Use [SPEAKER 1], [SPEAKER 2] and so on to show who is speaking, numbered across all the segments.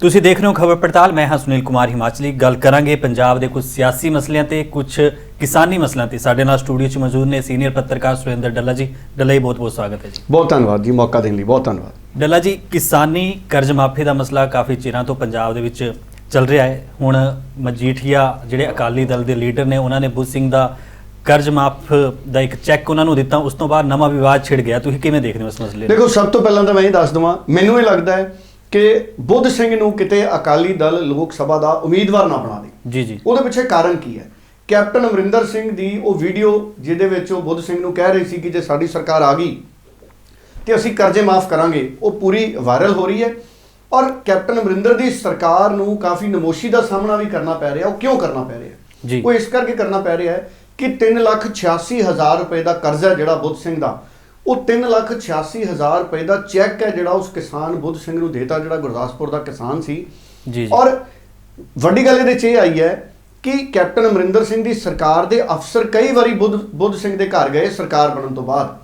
[SPEAKER 1] ਤੁਸੀਂ ਦੇਖ ਰਹੇ ਹੋ ਖਬਰ ਪੜਤਾਲ ਮੈਂ ਹਾਂ ਸੁਨੀਲ ਕੁਮਾਰ ਹਿਮਾਚਲੀ। ਗੱਲ ਕਰਾਂਗੇ ਪੰਜਾਬ ਦੇ ਕੁਝ ਸਿਆਸੀ ਮਸਲਿਆਂ ਤੇ ਕੁਝ ਕਿਸਾਨੀ ਮਸਲਿਆਂ ਤੇ। ਸਾਡੇ ਨਾਲ ਸਟੂਡੀਓ 'ਚ ਮੌਜੂਦ ਨੇ ਸੀਨੀਅਰ ਪੱਤਰਕਾਰ ਸੁਰਿੰਦਰ ਡੱਲਾ ਜੀ। ਡੱਲਾ ਜੀ ਬਹੁਤ ਬਹੁਤ ਸਵਾਗਤ ਹੈ ਜੀ।
[SPEAKER 2] ਬਹੁਤ ਧੰਨਵਾਦ ਜੀ ਮੌਕਾ ਦੇਣ ਲਈ ਬਹੁਤ ਧੰਨਵਾਦ।
[SPEAKER 1] ਡੱਲਾ ਜੀ ਕਿਸਾਨੀ ਕਰਜ਼ ਮਾਫੀ ਦਾ ਮਸਲਾ ਕਾਫੀ ਚਿਰਾਂ ਤੋਂ ਪੰਜਾਬ ਦੇ ਵਿੱਚ ਚੱਲ ਰਿਹਾ ਹੈ। ਹੁਣ ਮਜੀਠੀਆ ਜਿਹੜੇ ਅਕਾਲੀ ਦਲ ਦੇ ਲੀਡਰ ਨੇ ਉਹਨਾਂ ਨੇ ਬੁੱਧ ਸਿੰਘ ਦਾ ਕਰਜ਼ ਮਾਫ ਦਾ ਇੱਕ ਚੈੱਕ ਉਹਨਾਂ ਨੂੰ ਦਿੱਤਾ। ਉਸ ਤੋਂ ਬਾਅਦ ਨਵਾਂ ਵਿਵਾਦ ਛਿੜ ਗਿਆ। ਤੁਸੀਂ ਕਿਵੇਂ ਦੇਖਦੇ ਹੋ ਇਸ ਮਸਲੇ ਨੂੰ?
[SPEAKER 2] ਦੇਖੋ ਸਭ ਤੋਂ ਪਹਿਲਾਂ ਤਾਂ ਮੈਂ ਇਹ ਦੱਸ ਦਵਾਂ ਮੈਨੂੰ ਇਹ ਲੱਗਦਾ ਹੈ ਕਿ ਬੁੱਧ ਸਿੰਘ ਨੂੰ ਕਿਤੇ ਅਕਾਲੀ ਦਲ ਲੋਕ ਸਭਾ ਦਾ ਉਮੀਦਵਾਰ ਨਾ ਬਣਾ ਦੇ।
[SPEAKER 1] ਜੀ ਜੀ।
[SPEAKER 2] ਉਹਦੇ ਪਿੱਛੇ ਕਾਰਨ ਕੀ ਹੈ? ਕੈਪਟਨ ਅਮਰਿੰਦਰ ਸਿੰਘ ਦੀ ਉਹ ਵੀਡੀਓ ਜਿਹਦੇ ਵਿੱਚ ਉਹ ਬੁੱਧ ਸਿੰਘ ਨੂੰ ਕਹਿ ਰਹੀ ਸੀ ਕਿ ਜੇ ਸਾਡੀ ਸਰਕਾਰ ਆ ਗਈ ਤੇ ਅਸੀਂ ਕਰਜ਼ੇ ਮਾਫ ਕਰਾਂਗੇ ਉਹ ਪੂਰੀ ਵਾਇਰਲ ਹੋ ਰਹੀ ਹੈ ਔਰ ਕੈਪਟਨ ਅਮਰਿੰਦਰ ਦੀ ਸਰਕਾਰ ਨੂੰ ਕਾਫੀ ਨਮੋਸ਼ੀ ਦਾ ਸਾਹਮਣਾ ਵੀ ਕਰਨਾ ਪੈ ਰਿਹਾ ਉਹ ਕਿਉਂ ਕਰਨਾ ਪੈ ਰਿਹਾ?
[SPEAKER 1] ਜੀ।
[SPEAKER 2] ਉਹ ਇਸ ਕਰਕੇ ਕਰਨਾ ਪੈ ਰਿਹਾ ਹੈ ਕਿ 386000 ਰੁਪਏ ਦਾ ਕਰਜ਼ਾ ਜਿਹੜਾ ਬੁੱਧ ਸਿੰਘ ਦਾ ਉਹ 386000 ਰੁਪਏ ਦਾ ਚੈੱਕ ਹੈ ਜਿਹੜਾ ਉਸ ਕਿਸਾਨ ਬੁੱਧ ਸਿੰਘ ਨੂੰ ਦੇਤਾ ਜਿਹੜਾ ਗੁਰਦਾਸਪੁਰ ਦਾ ਕਿਸਾਨ ਸੀ।
[SPEAKER 1] ਜੀ ਜੀ।
[SPEAKER 2] ਔਰ ਵੱਡੀ ਗੱਲ ਇਹਦੇ 'ਚ ਇਹ ਆਈ ਹੈ ਕਿ ਕੈਪਟਨ ਅਮਰਿੰਦਰ ਸਿੰਘ ਦੀ ਸਰਕਾਰ ਦੇ ਅਫਸਰ ਕਈ ਵਾਰੀ ਬੁੱਧ ਬੁੱਧ ਸਿੰਘ ਦੇ ਘਰ ਗਏ ਸਰਕਾਰ ਬਣਨ ਤੋਂ ਬਾਅਦ।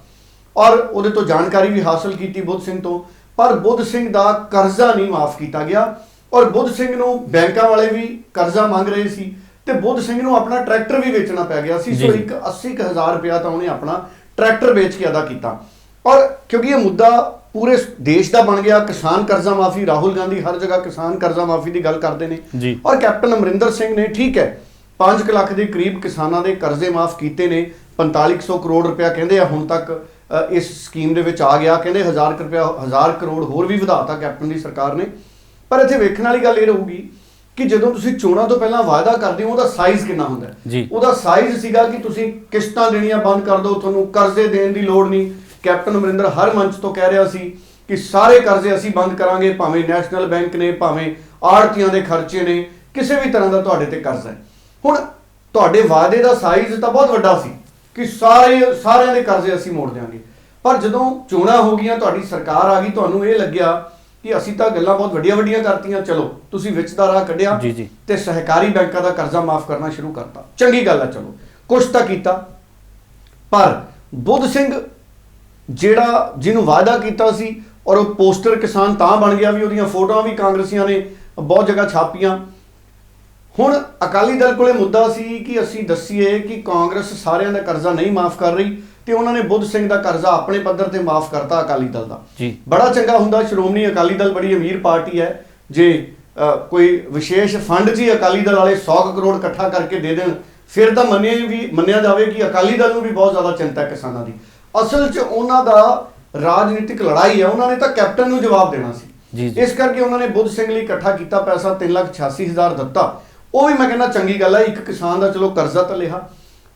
[SPEAKER 2] ਔਰ ਉਹਦੇ ਤੋਂ ਜਾਣਕਾਰੀ ਵੀ ਹਾਸਲ ਕੀਤੀ ਬੁੱਧ ਸਿੰਘ ਤੋਂ ਪਰ ਬੁੱਧ ਸਿੰਘ ਦਾ ਕਰਜ਼ਾ ਨਹੀਂ ਮਾਫ ਕੀਤਾ ਗਿਆ। ਔਰ ਬੁੱਧ ਸਿੰਘ ਨੂੰ ਬੈਂਕਾਂ ਵਾਲੇ ਵੀ ਕਰਜ਼ਾ ਮੰਗ ਰਹੇ ਸੀ ਤੇ ਬੁੱਧ ਸਿੰਘ ਨੂੰ ਆਪਣਾ ਟਰੈਕਟਰ ਵੀ ਵੇਚਣਾ ਪੈ ਗਿਆ ਸੀ। ਸੋ। ਇੱਕ 80000 ਰੁਪਇਆ ਤਾਂ ਉਹਨੇ ਆਪਣਾ ਟਰੈਕਟਰ ਵੇਚ ਕੇ ਅਦਾ ਕੀਤਾ। ਔਰ ਕਿਉਂਕਿ ਇਹ ਮੁੱਦਾ ਪੂਰੇ ਦੇਸ਼ ਦਾ ਬਣ ਗਿਆ ਕਿਸਾਨ ਕਰਜ਼ਾ ਮਾਫੀ ਰਾਹੁਲ ਗਾਂਧੀ ਹਰ ਜਗ੍ਹਾ ਕਿਸਾਨ ਕਰਜ਼ਾ ਮਾਫੀ ਦੀ ਗੱਲ ਕਰਦੇ ਨੇ। ਔਰ ਕੈਪਟਨ ਅਮਰਿੰਦਰ ਸਿੰਘ ਨੇ ਠੀਕ ਹੈ 5 ਲੱਖ ਦੇ ਕਰੀਬ ਕਿਸਾਨਾਂ ਦੇ ਕਰਜ਼ੇ ਮਾਫ ਕੀਤੇ ਨੇ 4500 ਕਰੋੜ ਰੁਪਇਆ ਕਹਿੰਦੇ ਆ ਹੁਣ ਤੱਕ ਇਸ ਸਕੀਮ ਦੇ ਵਿੱਚ ਆ ਗਿਆ। ਕਹਿੰਦੇ 1000 ਰੁਪਇਆ 1000 ਕਰੋੜ ਹੋਰ ਵੀ ਵਧਾਤਾ ਕੈਪਟਨ ਦੀ ਸਰਕਾਰ ਨੇ। ਪਰ ਇੱਥੇ ਵੇਖਣ ਵਾਲੀ ਗੱਲ ਇਹ ਰਹੂਗੀ ਕਿ ਜਦੋਂ ਤੁਸੀਂ ਚੋਣਾਂ ਤੋਂ ਪਹਿਲਾਂ ਵਾਅਦਾ ਕਰਦੇ ਹੋ ਉਹਦਾ ਸਾਈਜ਼ ਕਿੰਨਾ ਹੁੰਦਾ ਹੈ?
[SPEAKER 1] ਜੀ।
[SPEAKER 2] ਉਹਦਾ ਸਾਈਜ਼ ਸੀਗਾ ਕਿ ਤੁਸੀਂ ਕਿਸ਼ਤਾਂ ਦੇਣੀਆਂ ਬੰਦ ਕਰ ਦਿਓ ਤੁਹਾਨੂੰ ਕਰਜ਼ੇ ਦੇਣ ਦੀ ਲੋੜ ਨਹੀਂ। ਕੈਪਟਨ ਅਮਰਿੰਦਰ ਹਰ ਮੰਚ ਤੋਂ ਕਹਿ ਰਿਹਾ ਸੀ ਕਿ ਸਾਰੇ ਕਰਜ਼ੇ ਅਸੀਂ ਬੰਦ ਕਰਾਂਗੇ ਭਾਵੇਂ ਨੈਸ਼ਨਲ ਬੈਂਕ ਨੇ ਭਾਵੇਂ ਆੜਤੀਆਂ ਦੇ ਖਰਚੇ ਨੇ ਕਿਸੇ ਵੀ ਤਰ੍ਹਾਂ ਦਾ ਤੁਹਾਡੇ ਤੇ ਕਰਜ਼ਾ ਹੈ। ਹੁਣ ਤੁਹਾਡੇ ਵਾਅਦੇ ਦਾ ਸਾਈਜ਼ ਤਾਂ ਬਹੁਤ ਵੱਡਾ ਸੀ ਕਿ ਸਾਰੇ ਸਾਰਿਆਂ ਦੇ ਕਰਜ਼ੇ ਅਸੀਂ ਮੋੜ ਦਿਆਂਗੇ। ਪਰ ਜਦੋਂ ਚੋਣਾਂ ਹੋ ਗਈਆਂ ਤੁਹਾਡੀ ਸਰਕਾਰ ਆ ਗਈ ਤੁਹਾਨੂੰ ਇਹ ਲੱਗਿਆ ਕਿ ਅਸੀਂ ਤਾਂ ਗੱਲਾਂ ਬਹੁਤ ਵੱਡੀਆਂ ਵੱਡੀਆਂ ਕਰਤੀਆਂ ਚਲੋ ਤੁਸੀਂ ਵਿੱਚ ਦਾ ਰਾਹ ਕੱਢਿਆ
[SPEAKER 1] ਜੀ, ਜੀ।
[SPEAKER 2] ਤੇ ਸਹਿਕਾਰੀ ਬੈਂਕਾਂ ਦਾ ਕਰਜ਼ਾ ਮਾਫ ਕਰਨਾ ਸ਼ੁਰੂ ਕਰਤਾ। ਚੰਗੀ ਗੱਲ ਹੈ ਚਲੋ ਕੁਛ ਤਾਂ ਕੀਤਾ। ਪਰ ਬੁੱਧ ਸਿੰਘ ਜਿਹੜਾ ਜਿਹਨੂੰ ਵਾਅਦਾ ਕੀਤਾ ਸੀ ਔਰ ਉਹ ਪੋਸਟਰ ਕਿਸਾਨ ਤਾਂ ਬਣ ਗਿਆ ਵੀ ਉਹਦੀਆਂ ਫੋਟੋਆਂ ਵੀ ਕਾਂਗਰਸੀਆਂ ਨੇ ਬਹੁਤ ਜਗ੍ਹਾ ਛਾਪੀਆਂ। ਹੁਣ ਅਕਾਲੀ ਦਲ ਕੋਲੇ ਮੁੱਦਾ ਸੀ ਕਿ ਅਸੀਂ ਦੱਸੀਏ ਕਿ ਕਾਂਗਰਸ ਸਾਰਿਆਂ ਦਾ ਕਰਜ਼ਾ ਨਹੀਂ ਮਾਫ ਕਰ ਰਹੀ। ਤੇ ਉਹਨਾਂ ਨੇ ਬੁੱਧ ਸਿੰਘ ਦਾ ਕਰਜ਼ਾ ਆਪਣੇ ਪੱਧਰ ਤੇ ਮਾਫ ਕਰਤਾ ਅਕਾਲੀ ਦਲ ਦਾ।
[SPEAKER 1] ਜੀ।
[SPEAKER 2] ਬੜਾ ਚੰਗਾ ਹੁੰਦਾ ਸ਼੍ਰੋਮਣੀ ਅਕਾਲੀ ਦਲ ਬੜੀ ਅਮੀਰ ਪਾਰਟੀ ਹੈ। ਜੇ ਕੋਈ ਵਿਸ਼ੇਸ਼ ਫੰਡ ਹੀ ਅਕਾਲੀ ਦਲ ਵਾਲੇ 100 ਕੁ ਕਰੋੜ ਇਕੱਠਾ ਕਰਕੇ ਦੇ ਦੇਣ ਫਿਰ ਤਾਂ ਮੰਨਿਆ ਵੀ ਮੰਨਿਆ ਜਾਵੇ ਕਿ ਅਕਾਲੀ ਦਲ ਨੂੰ ਵੀ ਬਹੁਤ ਜ਼ਿਆਦਾ ਚਿੰਤਾ ਹੈ ਕਿਸਾਨਾਂ ਦੀ। ਅਸਲ 'ਚ ਉਹਨਾਂ ਦਾ ਰਾਜਨੀਤਿਕ ਲੜਾਈ ਹੈ ਉਹਨਾਂ ਨੇ ਤਾਂ ਕੈਪਟਨ ਨੂੰ ਜਵਾਬ ਦੇਣਾ ਸੀ।
[SPEAKER 1] ਜੀ, ਜੀ।
[SPEAKER 2] ਇਸ ਕਰਕੇ ਉਹਨਾਂ ਨੇ ਬੁੱਧ ਸਿੰਘ ਲਈ ਇਕੱਠਾ ਕੀਤਾ ਪੈਸਾ 386000 ਦਿੱਤਾ। ਉਹ ਵੀ ਮੈਂ ਕਹਿੰਦਾ ਚੰਗੀ ਗੱਲ ਹੈ ਇੱਕ ਕਿਸਾਨ ਦਾ ਚਲੋ ਕਰਜ਼ਾ ਤਾਂ ਲਿਆ।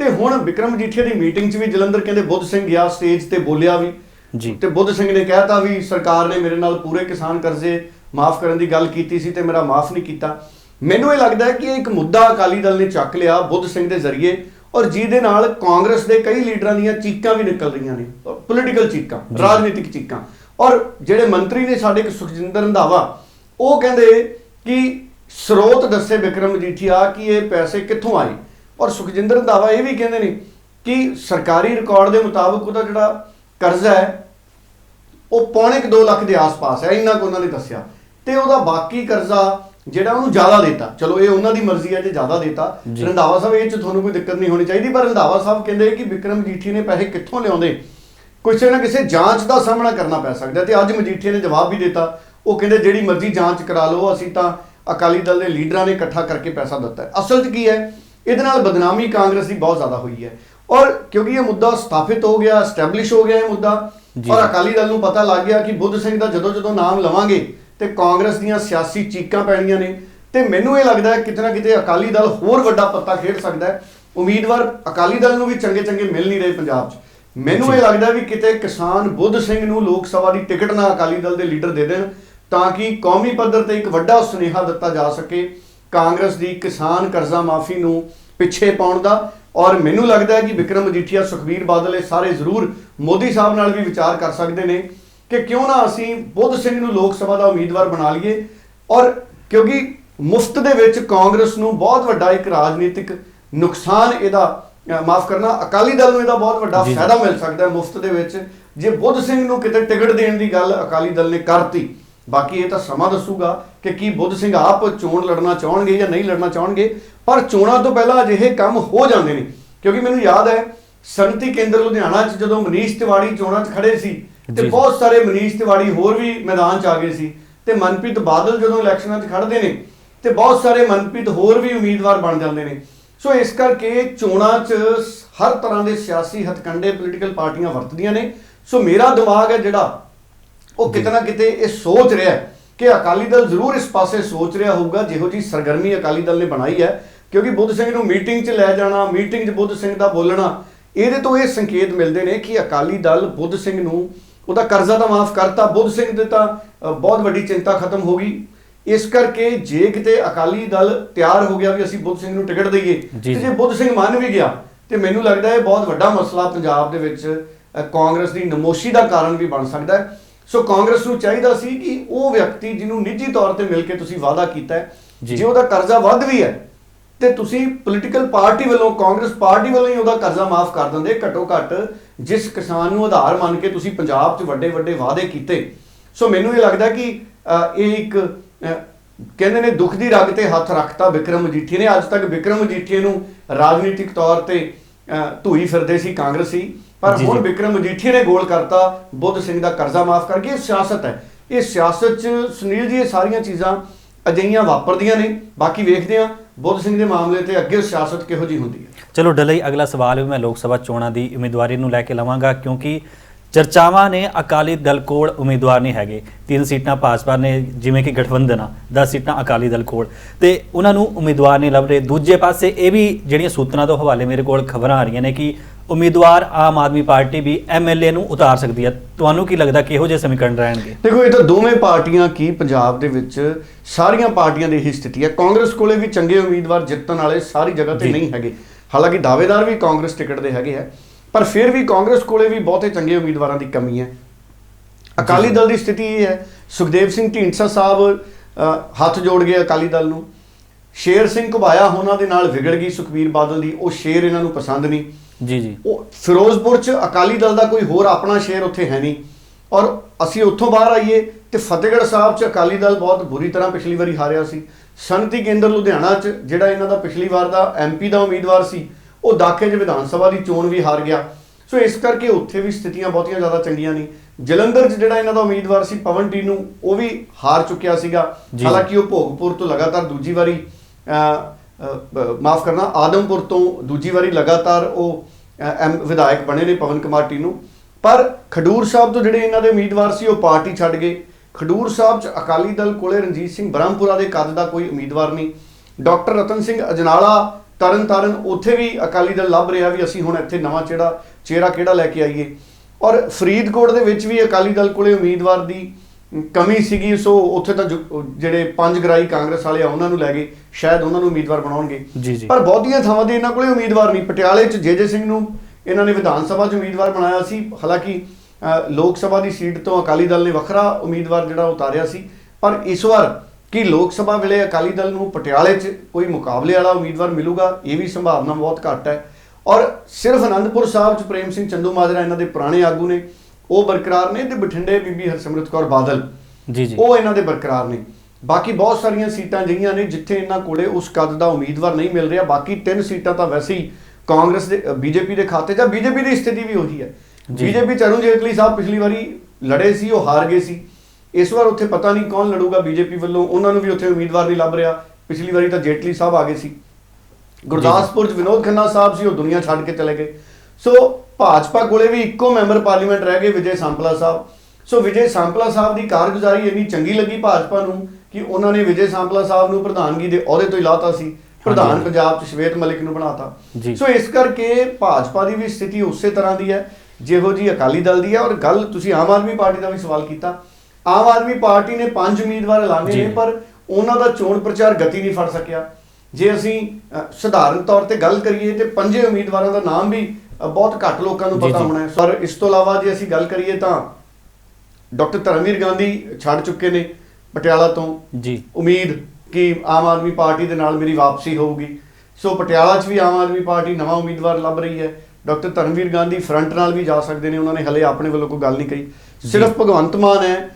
[SPEAKER 2] ਤੇ ਹੁਣ ਵਿਕਰਮ ਮਜੀਠੀਆ ਦੀ ਮੀਟਿੰਗ 'ਚ ਵੀ ਜਲੰਧਰ ਕਹਿੰਦੇ ਬੁੱਧ ਸਿੰਘ ਗਿਆ ਸਟੇਜ ਤੇ ਬੋਲਿਆ ਵੀ
[SPEAKER 1] ਜੀ।
[SPEAKER 2] ਤੇ ਬੁੱਧ ਸਿੰਘ ਨੇ ਕਹਿਤਾ ਵੀ ਸਰਕਾਰ ਨੇ ਮੇਰੇ ਨਾਲ ਪੂਰੇ ਕਿਸਾਨ ਕਰਜ਼ੇ ਮਾਫ ਕਰਨ ਦੀ ਗੱਲ ਕੀਤੀ ਸੀ ਤੇ ਮੇਰਾ ਮਾਫ ਨਹੀਂ ਕੀਤਾ ਮੈਨੂੰ ਇਹ ਲੱਗਦਾ ਹੈ ਕਿ ਇਹ ਇੱਕ ਮੁੱਦਾ ਅਕਾਲੀ ਦਲ ਨੇ ਚੱਕ ਲਿਆ ਬੁੱਧ ਸਿੰਘ ਦੇ ਜ਼ਰੀਏ ਔਰ ਜਿਹਦੇ ਨਾਲ ਕਾਂਗਰਸ ਦੇ ਕਈ ਲੀਡਰਾਂ ਦੀਆਂ ਚੀਕਾਂ ਵੀ ਨਿਕਲ ਰਹੀਆਂ ਨੇ ਪੋਲੀਟੀਕਲ ਚੀਕਾਂ। ਰਾਜਨੀਤਿਕ ਚੀਕਾਂ ਔਰ ਜਿਹੜੇ ਮੰਤਰੀ ਨੇ ਸਾਡੇ ਇੱਕ ਸੁਖਜਿੰਦਰ ਰੰਧਾਵਾ ਉਹ ਕਹਿੰਦੇ ਕਿ ਸਰੋਤ ਦੱਸੇ ਵਿਕਰਮ ਮਜੀਠੀਆ ਕਿ ਇਹ ਪੈਸੇ ਕਿੱਥੋਂ ਆਏ ਔਰ ਸੁਖਜਿੰਦਰ ਰੰਧਾਵਾ ਇਹ ਵੀ ਕਹਿੰਦੇ ਨੇ ਕਿ ਸਰਕਾਰੀ ਰਿਕਾਰਡ ਦੇ ਮੁਤਾਬਕ ਉਹਦਾ ਜਿਹੜਾ ਕਰਜ਼ਾ ਹੈ ਉਹ ਪੌਣੇ 2 ਲੱਖ ਦੇ ਆਸ-ਪਾਸ ਹੈ ਇੰਨਾ ਕੁ ਉਹਨਾਂ ਨੇ ਦੱਸਿਆ। ਤੇ ਉਹਦਾ ਬਾਕੀ ਕਰਜ਼ਾ ਜਿਹੜਾ ਉਹਨੂੰ ਜ਼ਿਆਦਾ ਦਿੱਤਾ। ਚਲੋ ਇਹ ਉਹਨਾਂ ਦੀ ਮਰਜ਼ੀ ਹੈ ਜੇ ਜ਼ਿਆਦਾ ਦਿੱਤਾ। ਰੰਧਾਵਾ ਸਾਹਿਬ ਇਹ ਚ ਤੁਹਾਨੂੰ ਕੋਈ ਦਿੱਕਤ ਨਹੀਂ ਹੋਣੀ ਚਾਹੀਦੀ ਪਰ ਰੰਧਾਵਾ ਸਾਹਿਬ ਕਹਿੰਦੇ ਕਿ ਵਿਕਰਮ ਮਜੀਠੀ ਨੇ ਪੈਸੇ ਕਿੱਥੋਂ ਲਿਆਉਂਦੇ? ਕਿਸੇ ਨਾ ਕਿਸੇ ਜਾਂਚ ਦਾ ਸਾਹਮਣਾ ਕਰਨਾ ਪੈ ਸਕਦਾ ਤੇ ਅੱਜ ਮਜੀਠੀਆ ਨੇ ਜਵਾਬ ਵੀ ਦਿੱਤਾ। ਉਹ ਕਹਿੰਦੇ ਜਿਹੜੀ ਮਰਜ਼ੀ ਜਾਂਚ ਕਰਾ ਲਓ ਅਸੀਂ ਤਾਂ ਅਕਾਲੀ ਦਲ ਦੇ ਲੀਡਰਾਂ ਨੇ ਇਕੱਠਾ ਕਰਕੇ ਪੈਸਾ ਦਿੱਤਾ ਅਸਲ 'ਚ ਕੀ ਹੈ? ਇਹਦੇ ਨਾਲ ਬਦਨਾਮੀ ਕਾਂਗਰਸ ਦੀ ਬਹੁਤ ਜ਼ਿਆਦਾ ਹੋਈ ਹੈ। ਔਰ ਕਿਉਂਕਿ ਇਹ ਮੁੱਦਾ ਸਥਾਪਿਤ ਹੋ ਗਿਆ ਸਟੈਬਲਿਸ਼ ਹੋ ਗਿਆ ਇਹ ਮੁੱਦਾ। ਔਰ ਅਕਾਲੀ ਦਲ ਨੂੰ ਪਤਾ ਲੱਗ ਗਿਆ ਕਿ ਬੁੱਧ ਸਿੰਘ ਦਾ ਜਦੋਂ ਜਦੋਂ ਨਾਮ ਲਵਾਂਗੇ ਤੇ ਕਾਂਗਰਸ ਦੀਆਂ ਸਿਆਸੀ ਚੀਕਾਂ ਪੈਣੀਆਂ ਨੇ। ਤੇ ਮੈਨੂੰ ਇਹ ਲੱਗਦਾ ਹੈ ਕਿਤੇ ਨਾ ਕਿਤੇ ਅਕਾਲੀ ਦਲ ਹੋਰ ਵੱਡਾ ਪੱਤਾ ਖੇਡ ਸਕਦਾ ਹੈ। ਉਮੀਦਵਾਰ ਅਕਾਲੀ ਦਲ ਨੂੰ ਵੀ ਚੰਗੇ ਚੰਗੇ ਮਿਲ ਨਹੀਂ ਰਹੇ ਪੰਜਾਬ 'ਚ। ਮੈਨੂੰ ਇਹ ਲੱਗਦਾ ਵੀ ਕਿਤੇ ਕਿਸਾਨ ਬੁੱਧ ਸਿੰਘ ਨੂੰ ਲੋਕ ਸਭਾ ਦੀ ਟਿਕਟ ਨਾ ਅਕਾਲੀ ਦਲ ਦੇ ਲੀਡਰ ਦੇ ਦੇਣ ਤਾਂ ਕਿ ਕੌਮੀ ਪੱਧਰ ਤੇ ਇੱਕ ਵੱਡਾ ਸੁਨੇਹਾ ਦਿੱਤਾ ਜਾ ਸਕੇ। ਕਾਂਗਰਸ ਦੀ ਕਿਸਾਨ ਕਰਜ਼ਾ ਮਾਫੀ ਨੂੰ ਪਿੱਛੇ ਪਾਉਣ ਦਾ ਔਰ ਮੈਨੂੰ ਲੱਗਦਾ ਹੈ ਕਿ ਵਿਕਰਮ ਮਜੀਠੀਆ ਸੁਖਬੀਰ ਬਾਦਲ ਇਹ ਸਾਰੇ ਜ਼ਰੂਰ ਮੋਦੀ ਸਾਹਿਬ ਨਾਲ ਵੀ ਵਿਚਾਰ ਕਰ ਸਕਦੇ ਨੇ ਕਿ ਕਿਉਂ ਨਾ ਅਸੀਂ ਬੁੱਧ ਸਿੰਘ ਨੂੰ ਲੋਕ ਸਭਾ ਦਾ ਉਮੀਦਵਾਰ ਬਣਾ ਲਈਏ ਔਰ ਕਿਉਂਕਿ ਮੁਫਤ ਦੇ ਵਿੱਚ ਕਾਂਗਰਸ ਨੂੰ ਬਹੁਤ ਵੱਡਾ ਇੱਕ ਰਾਜਨੀਤਿਕ ਨੁਕਸਾਨ ਇਹਦਾ ਮਾਫ ਕਰਨਾ ਅਕਾਲੀ ਦਲ ਨੂੰ ਇਹਦਾ ਬਹੁਤ ਵੱਡਾ। ਫਾਇਦਾ ਮਿਲ ਸਕਦਾ ਹੈ ਮੁਫਤ ਦੇ ਵਿੱਚ ਜੇ ਬੁੱਧ ਸਿੰਘ ਨੂੰ ਕਿਤੇ ਟਿਕਟ ਦੇਣ ਦੀ ਗੱਲ ਅਕਾਲੀ ਦਲ ਨੇ ਕਰਤੀ ਬਾਕੀ ਇਹ ਤਾਂ ਸਮਾਂ ਦੱਸੂਗਾ ਕਿ ਕੀ ਬੁੱਧ ਸਿੰਘ ਆਪ ਚੋਣ ਲੜਨਾ ਚਾਹਣਗੇ ਜਾਂ ਨਹੀਂ ਲੜਨਾ ਚਾਹਣਗੇ ਪਰ ਚੋਣਾਂ ਤੋਂ ਪਹਿਲਾਂ ਅਜਿਹੇ ਕੰਮ ਹੋ ਜਾਂਦੇ ਨੇ। ਕਿਉਂਕਿ ਮੈਨੂੰ ਯਾਦ ਹੈ ਸੰਗਤੀ ਕੇਂਦਰ ਲੁਧਿਆਣਾ 'ਚ ਜਦੋਂ ਮਨੀਸ਼ ਤਿਵਾੜੀ ਚੋਣਾਂ 'ਚ ਖੜੇ ਸੀ ਤੇ। ਬਹੁਤ ਸਾਰੇ ਮਨੀਸ਼ ਤਿਵਾੜੀ ਹੋਰ ਵੀ ਮੈਦਾਨ 'ਚ ਆ ਗਏ ਸੀ ਤੇ ਮਨਪ੍ਰੀਤ ਬਾਦਲ ਜਦੋਂ ਇਲੈਕਸ਼ਨਾਂ 'ਚ ਖੜਦੇ ਨੇ ਤੇ ਬਹੁਤ ਸਾਰੇ ਮਨਪ੍ਰੀਤ ਹੋਰ ਵੀ ਉਮੀਦਵਾਰ ਬਣ ਜਾਂਦੇ ਨੇ। ਸੋ ਇਸ ਕਰਕੇ ਚੋਣਾਂ 'ਚ ਹਰ ਤਰ੍ਹਾਂ ਦੇ ਸਿਆਸੀ ਹਥਕੰਡੇ ਪੋਲੀਟੀਕਲ ਪਾਰਟੀਆਂ ਵਰਤਦੀਆਂ ਨੇ। ਸੋ ਮੇਰਾ ਦਿਮਾਗ ਹੈ ਜਿਹੜਾ ਉਹ ਕਿਤੇ ਨਾ ਕਿਤੇ ਇਹ ਸੋਚ ਰਿਹਾ ਕਿ ਅਕਾਲੀ ਦਲ ਜ਼ਰੂਰ ਇਸ ਪਾਸੇ ਸੋਚ ਰਿਹਾ ਹੋਊਗਾ ਜਿਹੋ ਜੀ ਸਰਗਰਮੀ ਅਕਾਲੀ ਦਲ ਨੇ ਬਣਾਈ ਹੈ ਕਿਉਂਕਿ ਬੁੱਧ ਸਿੰਘ ਨੂੰ ਮੀਟਿੰਗ 'ਚ ਲੈ ਜਾਣਾ ਮੀਟਿੰਗ 'ਚ ਬੁੱਧ ਸਿੰਘ ਦਾ ਬੋਲਣਾ ਇਹਦੇ ਤੋਂ ਇਹ ਸੰਕੇਤ ਮਿਲਦੇ ਨੇ ਕਿ ਅਕਾਲੀ ਦਲ ਬੁੱਧ ਸਿੰਘ ਨੂੰ ਉਹਦਾ ਕਰਜ਼ਾ ਤਾਂ ਮਾਫ ਕਰਤਾ ਬੁੱਧ ਸਿੰਘ ਦੇ ਤਾਂ ਬਹੁਤ ਵੱਡੀ ਚਿੰਤਾ ਖਤਮ ਹੋ ਗਈ। ਇਸ ਕਰਕੇ ਜੇ ਕਿਤੇ ਅਕਾਲੀ ਦਲ ਤਿਆਰ ਹੋ ਗਿਆ ਵੀ ਅਸੀਂ ਬੁੱਧ ਸਿੰਘ ਨੂੰ ਟਿਕਟ ਦਈਏ ਤੇ
[SPEAKER 1] ਜੀ।
[SPEAKER 2] ਬੁੱਧ ਸਿੰਘ ਮੰਨ ਵੀ ਗਿਆ ਤੇ ਮੈਨੂੰ ਲੱਗਦਾ ਇਹ ਬਹੁਤ ਵੱਡਾ ਮਸਲਾ ਪੰਜਾਬ ਦੇ ਵਿੱਚ ਕਾਂਗਰਸ ਦੀ ਨਮੋਸ਼ੀ ਦਾ ਕਾਰਨ ਵੀ ਬਣ ਸਕਦਾ ਹੈ। ਸੋ ਕਾਂਗਰਸ ਨੂੰ ਚਾਹੀਦਾ ਸੀ ਕਿ ਉਹ ਵਿਅਕਤੀ ਜਿਹਨੂੰ ਨਿੱਜੀ ਤੌਰ ਤੇ ਮਿਲ ਕੇ ਤੁਸੀਂ ਵਾਅਦਾ ਕੀਤਾ ਹੈ
[SPEAKER 1] ਜੀ।
[SPEAKER 2] ਉਹਦਾ ਕਰਜ਼ਾ ਵੱਧ ਵੀ ਹੈ ਤੇ ਤੁਸੀਂ ਪੋਲੀਟੀਕਲ ਪਾਰਟੀ ਵੱਲੋਂ ਕਾਂਗਰਸ ਪਾਰਟੀ ਵੱਲੋਂ ਹੀ ਉਹਦਾ ਕਰਜ਼ਾ ਮਾਫ ਕਰ ਦਿੰਦੇ ਘੱਟੋ ਘੱਟ ਜਿਸ ਕਿਸਾਨ ਨੂੰ ਆਧਾਰ ਮੰਨ ਕੇ ਤੁਸੀਂ ਪੰਜਾਬ 'ਚ ਵੱਡੇ ਵੱਡੇ ਵਾਅਦੇ ਕੀਤੇ। ਸੋ ਮੈਨੂੰ ਇਹ ਲੱਗਦਾ ਕਿ ਇਹ ਇੱਕ ਕਹਿੰਦੇ ਨੇ ਦੁੱਖ ਦੀ ਰਗ ਤੇ ਹੱਥ ਰੱਖਤਾ ਵਿਕਰਮ ਮਜੀਠੀ ਨੇ। ਅੱਜ ਤੱਕ ਵਿਕਰਮ ਮਜੀਠੀ ਨੂੰ ਰਾਜਨੀਤਿਕ ਤੌਰ ਤੇ ਧੂਈ ਫਿਰਦੇ ਸੀ ਕਾਂਗਰਸੀ। ਪਰ ਹੁਣ। ਵਿਕਰਮ ਮਜੀਠੀ ਨੇ ਗੋਲ ਕਰਤਾ ਬੁੱਧ ਸਿੰਘ ਦਾ ਕਰਜ਼ਾ ਮਾਫ ਕਰਕੇ ਇਹ ਸਿਆਸਤ ਹੈ। ਇਹ ਸਿਆਸਤ 'ਚ ਸੁਨੀਲ ਜੀ ਇਹ ਸਾਰੀਆਂ ਚੀਜ਼ਾਂ ਅਜਿਹੀਆਂ ਵਾਪਰਦੀਆਂ ਨੇ ਬਾਕੀ ਵੇਖਦੇ ਹਾਂ ਬੁੱਧ ਸਿੰਘ ਦੇ ਮਾਮਲੇ ਤੇ ਅੱਗੇ ਸਿਆਸਤ ਕਿਹੋ ਜੀ ਹੁੰਦੀ ਹੈ।
[SPEAKER 1] ਚਲੋ ਡਲਈ ਅਗਲਾ ਸਵਾਲ ਵੀ ਮੈਂ ਲੋਕ ਸਭਾ ਚੋਣਾਂ ਦੀ ਉਮੀਦਵਾਰੀ ਨੂੰ ਲੈ ਕੇ ਲਵਾਂਗਾ ਕਿਉਂਕਿ ਚਰਚਾਵਾਂ ਨੇ ਅਕਾਲੀ ਦਲ ਕੋਲ ਉਮੀਦਵਾਰ ਨਹੀਂ ਹੈਗੇ। ਤਿੰਨ ਸੀਟਾਂ ਭਾਜਪਾ ਨੇ ਜਿਵੇਂ ਕਿ ਗਠਬੰਧਨ ਆ 10 ਸੀਟਾਂ ਅਕਾਲੀ ਦਲ ਕੋਲ। ਤੇ ਉਹਨਾਂ ਨੂੰ ਉਮੀਦਵਾਰ ਨਹੀਂ ਲੱਭ ਰਹੇ। ਦੂਜੇ ਪਾਸੇ ਇਹ ਵੀ ਜਿਹੜੀਆਂ ਸੂਤਰਾਂ ਤੋਂ ਹਵਾਲੇ ਮੇਰੇ ਕੋਲ ਖਬਰਾਂ ਆ ਰਹੀਆਂ ਨੇ ਕਿ ਉਮੀਦਵਾਰ ਆਮ ਆਦਮੀ ਪਾਰਟੀ ਵੀ ਐਮਐਲਏ ਨੂੰ ਉਤਾਰ ਸਕਦੀ ਹੈ। ਤੁਹਾਨੂੰ ਕੀ ਲੱਗਦਾ ਕਿਹੋ ਜਿਹੇ ਸਮੀਕਰਨ ਰਹਿਣਗੇ?
[SPEAKER 2] ਦੇਖੋ ਇਹ ਤਾਂ ਦੋਵੇਂ ਪਾਰਟੀਆਂ ਕੀ ਪੰਜਾਬ ਦੇ ਵਿੱਚ ਸਾਰੀਆਂ ਪਾਰਟੀਆਂ ਦੀ ਇਹੀ ਸਥਿਤੀ ਹੈ। ਕਾਂਗਰਸ ਕੋਲੇ ਵੀ ਚੰਗੇ ਉਮੀਦਵਾਰ ਜਿੱਤਣ ਵਾਲੇ ਸਾਰੀ ਜਗ੍ਹਾ ਤੇ। ਨਹੀਂ ਹੈਗੇ। ਹਾਲਾਂਕਿ ਦਾਅਵੇਦਾਰ ਵੀ ਕਾਂਗਰਸ ਟਿਕਟ ਦੇ ਹੈਗੇ ਹੈ ਪਰ ਫਿਰ ਵੀ ਕਾਂਗਰਸ ਕੋਲੇ ਵੀ ਬਹੁਤੇ ਚੰਗੇ ਉਮੀਦਵਾਰਾਂ ਦੀ ਕਮੀ ਹੈ। ਅਕਾਲੀ ਦਲ ਦੀ ਸਥਿਤੀ ਇਹ ਹੈ। ਸੁਖਦੇਵ ਸਿੰਘ ਢੀਂਡਸਾ ਸਾਹਿਬ ਹੱਥ ਜੋੜ ਗਏ ਅਕਾਲੀ ਦਲ ਨੂੰ। ਸ਼ੇਰ ਸਿੰਘ ਘੁਬਾਇਆ ਉਹਨਾਂ ਦੇ ਨਾਲ ਵਿਗੜ ਗਈ ਸੁਖਬੀਰ ਬਾਦਲ ਦੀ। ਉਹ ਸ਼ੇਰ ਇਹਨਾਂ ਨੂੰ ਪਸੰਦ ਨਹੀਂ।
[SPEAKER 1] ਜੀ ਜੀ।
[SPEAKER 2] ਉਹ ਫਿਰੋਜ਼ਪੁਰ ਚ ਅਕਾਲੀ ਦਲ ਦਾ ਕੋਈ ਹੋਰ ਆਪਣਾ ਸ਼ੇਰ ਉੱਥੇ ਹੈ ਨਹੀਂ। ਔਰ ਅਸੀਂ ਉੱਥੋਂ ਬਾਹਰ ਆਈਏ ਤੇ ਫਤਿਹਗੜ੍ਹ ਸਾਹਿਬ ਚ ਅਕਾਲੀ ਦਲ ਬਹੁਤ ਬੁਰੀ ਤਰ੍ਹਾਂ ਪਿਛਲੀ ਵਾਰੀ ਹਾਰਿਆ ਸੀ। ਸੰਗਤੀ ਕੇਂਦਰ ਲੁਧਿਆਣਾ ਚ ਜਿਹੜਾ ਇਹਨਾਂ ਦਾ ਪਿਛਲੀ ਵਾਰ ਦਾ ਐਮਪੀ ਦਾ ਉਮੀਦਵਾਰ ਸੀ ਉਹ ਦਾਖੇ 'ਚ ਵਿਧਾਨ ਸਭਾ ਦੀ ਚੋਣ ਵੀ ਹਾਰ ਗਿਆ। ਸੋ ਇਸ ਕਰਕੇ ਉੱਥੇ ਵੀ ਸਥਿਤੀਆਂ ਬਹੁਤੀਆਂ ਜ਼ਿਆਦਾ ਚੰਗੀਆਂ ਨਹੀਂ। ਜਲੰਧਰ 'ਚ ਜਿਹੜਾ ਇਹਨਾਂ ਦਾ ਉਮੀਦਵਾਰ ਸੀ ਪਵਨ ਟੀਨੂ ਉਹ ਵੀ ਹਾਰ ਚੁੱਕਿਆ ਸੀਗਾ। ਹਾਲਾਂਕਿ ਉਹ ਭੋਗਪੁਰ ਤੋਂ ਲਗਾਤਾਰ ਦੂਜੀ ਵਾਰੀ ਮਾਫ ਕਰਨਾ, ਆਦਮਪੁਰ ਤੋਂ ਦੂਜੀ ਵਾਰੀ ਲਗਾਤਾਰ ਉਹ ਐਮ, ਵਿਧਾਇਕ ਬਣੇ ਨੇ ਪਵਨ ਕੁਮਾਰ ਟੀਨੂ। ਪਰ ਖਡੂਰ ਸਾਹਿਬ ਤੋਂ ਜਿਹੜੇ ਇਹਨਾਂ ਦੇ ਉਮੀਦਵਾਰ ਸੀ, ਉਹ ਪਾਰਟੀ ਛੱਡ ਗਏ। ਖਡੂਰ ਸਾਹਿਬ 'ਚ ਅਕਾਲੀ ਦਲ ਕੋਲੇ ਰਣਜੀਤ ਸਿੰਘ ਬ੍ਰਹਮਪੁਰਾ ਦੇ ਕੱਦ ਦਾ ਕੋਈ ਉਮੀਦਵਾਰ ਨਹੀਂ। ਡਾਕਟਰ ਰਤਨ ਸਿੰਘ ਅਜਨਾਲਾ ਤਰਨ ਤਾਰਨ ਉੱਥੇ ਵੀ ਅਕਾਲੀ ਦਲ ਲੱਭ ਰਿਹਾ ਵੀ ਅਸੀਂ ਹੁਣ ਇੱਥੇ ਨਵਾਂ ਚਿਹੜਾ, ਚਿਹਰਾ ਕਿਹੜਾ ਲੈ ਕੇ ਆਈਏ। ਔਰ ਫਰੀਦਕੋਟ ਦੇ ਵਿੱਚ ਵੀ ਅਕਾਲੀ ਦਲ ਕੋਲੇ ਉਮੀਦਵਾਰ ਦੀ ਕਮੀ ਸੀਗੀ ਸੋ ਉੱਥੇ ਤਾਂ ਜੋ- ਜਿਹੜੇ ਪੰਜ ਗਰਾਈ ਕਾਂਗਰਸ ਵਾਲੇ ਆ ਉਹਨਾਂ ਨੂੰ ਲੈ ਗਏ। ਸ਼ਾਇਦ ਉਹਨਾਂ ਨੂੰ ਉਮੀਦਵਾਰ ਬਣਾਉਣਗੇ।
[SPEAKER 1] ਜੀ
[SPEAKER 2] ਪਰ ਬਹੁਤੀਆਂ ਥਾਵਾਂ ਤੇ ਇਹਨਾਂ ਕੋਲੇ ਉਮੀਦਵਾਰ ਨਹੀਂ। ਪਟਿਆਲੇ 'ਚ ਜੇਜੇ ਸਿੰਘ ਨੂੰ ਇਹਨਾਂ ਨੇ ਵਿਧਾਨ ਸਭਾ 'ਚ ਉਮੀਦਵਾਰ ਬਣਾਇਆ ਸੀ। ਹਾਲਾਂਕਿ ਅ, ਲੋਕ ਸਭਾ ਦੀ ਸੀਟ ਤੋਂ ਅਕਾਲੀ ਦਲ ਨੇ ਵੱਖਰਾ ਉਮੀਦਵਾਰ ਜਿਹੜਾ ਉਤਾਰਿਆ ਸੀ। ਪਰ ਇਸ ਵਾਰ ਕੀ ਲੋਕ ਸਭਾ ਵੇਲੇ ਅਕਾਲੀ ਦਲ ਨੂੰ ਪਟਿਆਲੇ 'ਚ ਕੋਈ ਮੁਕਾਬਲੇ ਵਾਲਾ ਉਮੀਦਵਾਰ ਮਿਲੂਗਾ? ਇਹ ਵੀ ਸੰਭਾਵਨਾ ਬਹੁਤ ਘੱਟ ਹੈ। ਔਰ ਸਿਰਫ ਅਨੰਦਪੁਰ ਸਾਹਿਬ 'ਚ ਪ੍ਰੇਮ ਸਿੰਘ ਚੰਦੂ ਮਾਜਰਾ ਇਹਨਾਂ ਦੇ ਪੁਰਾਣੇ ਆਗੂ ਨੇ। ਉਹ ਬਰਕਰਾਰ ਨੇ ਤੇ ਬਠਿੰਡੇ ਬੀਬੀ ਹਰਸਿਮਰਤ ਕੌਰ ਬਾਦਲ।
[SPEAKER 1] ਜੀ ਜੀ।
[SPEAKER 2] ਉਹ ਇਹਨਾਂ ਦੇ ਬਰਕਰਾਰ ਨੇ। ਬਾਕੀ ਬਹੁਤ ਸਾਰੀਆਂ ਸੀਟਾਂ ਜਿਹੀਆਂ ਨੇ ਜਿੱਥੇ ਇਹਨਾਂ ਕੋਲੇ ਉਸ ਕੱਦ ਦਾ ਉਮੀਦਵਾਰ ਨਹੀਂ ਮਿਲ ਰਿਹਾ। ਬਾਕੀ ਤਿੰਨ ਸੀਟਾਂ ਤਾਂ ਵੈਸੇ ਹੀ ਕਾਂਗਰਸ ਦੇ ਬੀਜੇਪੀ ਦੇ ਖਾਤੇ 'ਚ ਬੀਜੇਪੀ ਦੀ ਸਥਿਤੀ ਵੀ ਉਹੀ ਹੈ।
[SPEAKER 1] ਜੀ।
[SPEAKER 2] ਬੀਜੇਪੀ ਚਰੁਣ ਜੇਤਲੀ ਸਾਹਿਬ ਪਿਛਲੀ ਵਾਰੀ ਲੜੇ ਸੀ ਉਹ ਹਾਰ ਗਏ ਸੀ। ਇਸ ਵਾਰ ਉੱਥੇ ਪਤਾ ਨਹੀਂ ਕੌਣ ਲੜੂਗਾ ਬੀਜੇਪੀ ਵੱਲੋਂ। ਉਹਨਾਂ ਨੂੰ ਵੀ ਉੱਥੇ ਉਮੀਦਵਾਰ ਨਹੀਂ ਲੱਭ ਰਿਹਾ। ਪਿਛਲੀ ਵਾਰੀ ਤਾਂ ਜੇਟਲੀ ਸਾਹਿਬ ਆ ਗਏ ਸੀ। ਗੁਰਦਾਸਪੁਰ 'ਚ ਵਿਨੋਦ ਖੰਨਾ ਸਾਹਿਬ ਸੀ ਉਹ ਦੁਨੀਆ ਛੱਡ ਕੇ ਚਲੇ ਗਏ। ਸੋ ਭਾਜਪਾ ਕੋਲੇ ਵੀ ਇੱਕੋ ਮੈਂਬਰ ਪਾਰਲੀਮੈਂਟ ਰਹਿ ਗਏ ਵਿਜੇ ਸੰਪਲਾ ਸਾਹਿਬ ਸੋ ਵਿਜੇ ਸੰਪਲਾ ਸਾਹਿਬ ਦੀ ਕਾਰਗੁਜ਼ਾਰੀ ਇੰਨੀ ਚੰਗੀ ਲੱਗੀ ਭਾਜਪਾ ਨੂੰ ਕਿ ਉਹਨਾਂ ਨੇ ਵਿਜੇ ਸੰਪਲਾ ਸਾਹਿਬ ਨੂੰ ਪ੍ਰਧਾਨਗੀ ਦੇ ਅਹੁਦੇ ਤੋਂ ਹੀ ਲਾਤਾ ਸੀ ਪ੍ਰਧਾਨ। ਪੰਜਾਬ 'ਚ ਸ਼ਵੇਤ ਮਲਿਕ ਨੂੰ ਬਣਾਤਾ। ਸੋ ਇਸ ਕਰਕੇ ਭਾਜਪਾ ਦੀ ਵੀ ਸਥਿਤੀ ਉਸੇ ਤਰ੍ਹਾਂ ਦੀ ਹੈ ਜਿਹੋ ਜੀ ਅਕਾਲੀ ਦਲ ਦੀ ਹੈ ਔਰ ਗੱਲ ਤੁਸੀਂ ਆਮ ਆਦਮੀ ਪਾਰਟੀ ਦਾ ਵੀ ਸਵਾਲ ਕੀਤਾ ਆਮ ਆਦਮੀ ਪਾਰਟੀ ਨੇ ਪੰਜ ਉਮੀਦਵਾਰ ਐਲਾਨੇ। ਨੇ ਪਰ ਉਹਨਾਂ ਦਾ ਚੋਣ ਪ੍ਰਚਾਰ ਗਤੀ ਨਹੀਂ ਫੜ ਸਕਿਆ ਜੇ ਅਸੀਂ ਸਧਾਰਨ ਤੌਰ ਤੇ ਗੱਲ ਕਰੀਏ ਤੇ ਪੰਜੇ ਉਮੀਦਵਾਰਾਂ ਦਾ ਨਾਮ ਵੀ ਬਹੁਤ ਘੱਟ ਲੋਕਾਂ ਨੂੰ ਪਤਾ। ਹੋਣਾ ਹੈ। ਪਰ ਇਸ ਤੋਂ ਇਲਾਵਾ ਜੇ ਅਸੀਂ ਗੱਲ ਕਰੀਏ ਤਾਂ ਡਾਕਟਰ ਧਰਮਵੀਰ ਗਾਂਧੀ ਛੱਡ ਚੁੱਕੇ ਨੇ ਪਟਿਆਲਾ ਤੋਂ।
[SPEAKER 1] ਜੀ।
[SPEAKER 2] ਉਮੀਦ ਕਿ ਆਮ ਆਦਮੀ ਪਾਰਟੀ ਦੇ ਨਾਲ ਮੇਰੀ ਵਾਪਸੀ ਹੋਊਗੀ। ਸੋ ਪਟਿਆਲਾ 'ਚ ਵੀ ਆਮ ਆਦਮੀ ਪਾਰਟੀ ਨਵਾਂ ਉਮੀਦਵਾਰ ਲੱਭ ਰਹੀ ਹੈ। ਡਾਕਟਰ ਧਰਮਵੀਰ ਗਾਂਧੀ ਫਰੰਟ ਨਾਲ ਵੀ ਜਾ ਸਕਦੇ ਨੇ। ਉਹਨਾਂ ਨੇ ਹਲੇ ਆਪਣੇ ਵੱਲੋਂ ਕੋਈ ਗੱਲ ਨਹੀਂ ਕਹੀ। ਸਿਰਫ ਭਗਵੰਤ ਮਾਨ ਹੈ।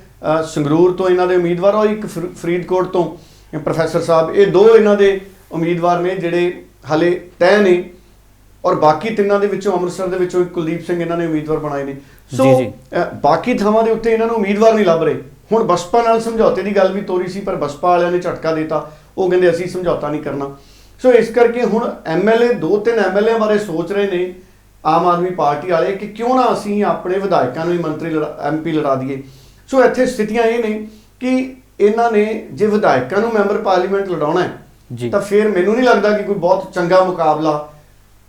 [SPEAKER 2] ਸੰਗਰੂਰ ਤੋਂ ਇਹਨਾਂ ਦੇ ਉਮੀਦਵਾਰ ਔਰ ਇੱਕ ਫਰ- ਫਰੀਦਕੋਟ ਤੋਂ ਪ੍ਰੋਫੈਸਰ ਸਾਹਿਬ। ਇਹ ਦੋ ਇਹਨਾਂ ਦੇ ਉਮੀਦਵਾਰ ਨੇ ਜਿਹੜੇ ਹਲੇ ਤੈਅ ਨੇ। ਔਰ ਬਾਕੀ ਤਿੰਨਾਂ ਦੇ ਵਿੱਚੋਂ ਅੰਮ੍ਰਿਤਸਰ ਦੇ ਵਿੱਚੋਂ ਇੱਕ ਕੁਲਦੀਪ ਸਿੰਘ ਇਹਨਾਂ ਨੇ ਉਮੀਦਵਾਰ ਬਣਾਏ ਨੇ। ਸੋ ਬਾਕੀ ਥਾਵਾਂ ਦੇ ਉੱਤੇ ਇਹਨਾਂ ਨੂੰ ਉਮੀਦਵਾਰ ਨਹੀਂ ਲੱਭ ਰਹੇ। ਹੁਣ ਬਸਪਾ ਨਾਲ ਸਮਝੌਤੇ ਦੀ ਗੱਲ ਵੀ ਤੋਰੀ ਸੀ ਪਰ ਬਸਪਾ ਵਾਲਿਆਂ ਨੇ ਝਟਕਾ ਦਿੱਤਾ। ਉਹ ਕਹਿੰਦੇ ਅਸੀਂ ਸਮਝੌਤਾ ਨਹੀਂ ਕਰਨਾ। ਸੋ ਇਸ ਕਰਕੇ ਹੁਣ ਐਮਐਲਏ ਦੋ ਤਿੰਨ ਐਮਐਲਏ ਬਾਰੇ ਸੋਚ ਰਹੇ ਨੇ ਆਮ ਆਦਮੀ ਪਾਰਟੀ ਵਾਲੇ ਕਿ ਕਿਉਂ ਨਾ ਅਸੀਂ ਆਪਣੇ ਵਿਧਾਇਕਾਂ ਨੂੰ ਹੀ ਮੰਤਰੀ ਐਮਪੀ ਲੜਾ ਦਈਏ। ਸੋ ਇੱਥੇ ਸਥਿਤੀਆਂ ਇਹ ਨੇ ਕਿ ਇਹਨਾਂ ਨੇ ਜੇ ਵਿਧਾਇਕਾਂ ਨੂੰ ਮੈਂਬਰ ਪਾਰਲੀਮੈਂਟ ਲੜਾਉਣਾ। ਹੈ ਤਾਂ ਫਿਰ ਮੈਨੂੰ ਨਹੀਂ ਲੱਗਦਾ ਕਿ ਕੋਈ ਬਹੁਤ ਚੰਗਾ ਮੁਕਾਬਲਾ